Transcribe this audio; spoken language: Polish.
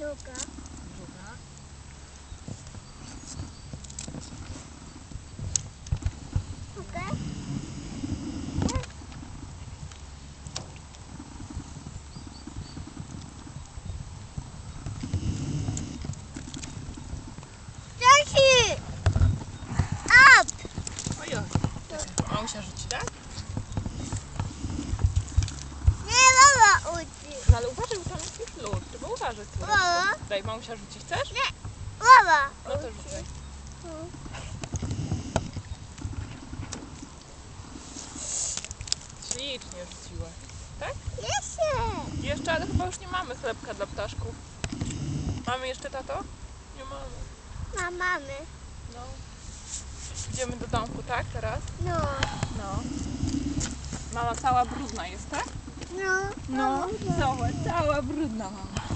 Druga. Druga. Druga. Up! Ojoj. Mamusia rzuci, tak? Nie mama uczy. No ale uważaj, bo tam jest już lód. Tu. Mama. Daj, mamusia rzuci. Chcesz? Mama. No to rzucaj. Ślicznie rzuciłaś. Tak? Jeszcze. Jeszcze, ale chyba już nie mamy chlebka dla ptaszków. Mamy jeszcze tato? Nie mamy. Ma mamy. No. Idziemy do domku, tak? Teraz? No. No. Mama cała brudna jest, tak? No. No, cała, cała brudna mama.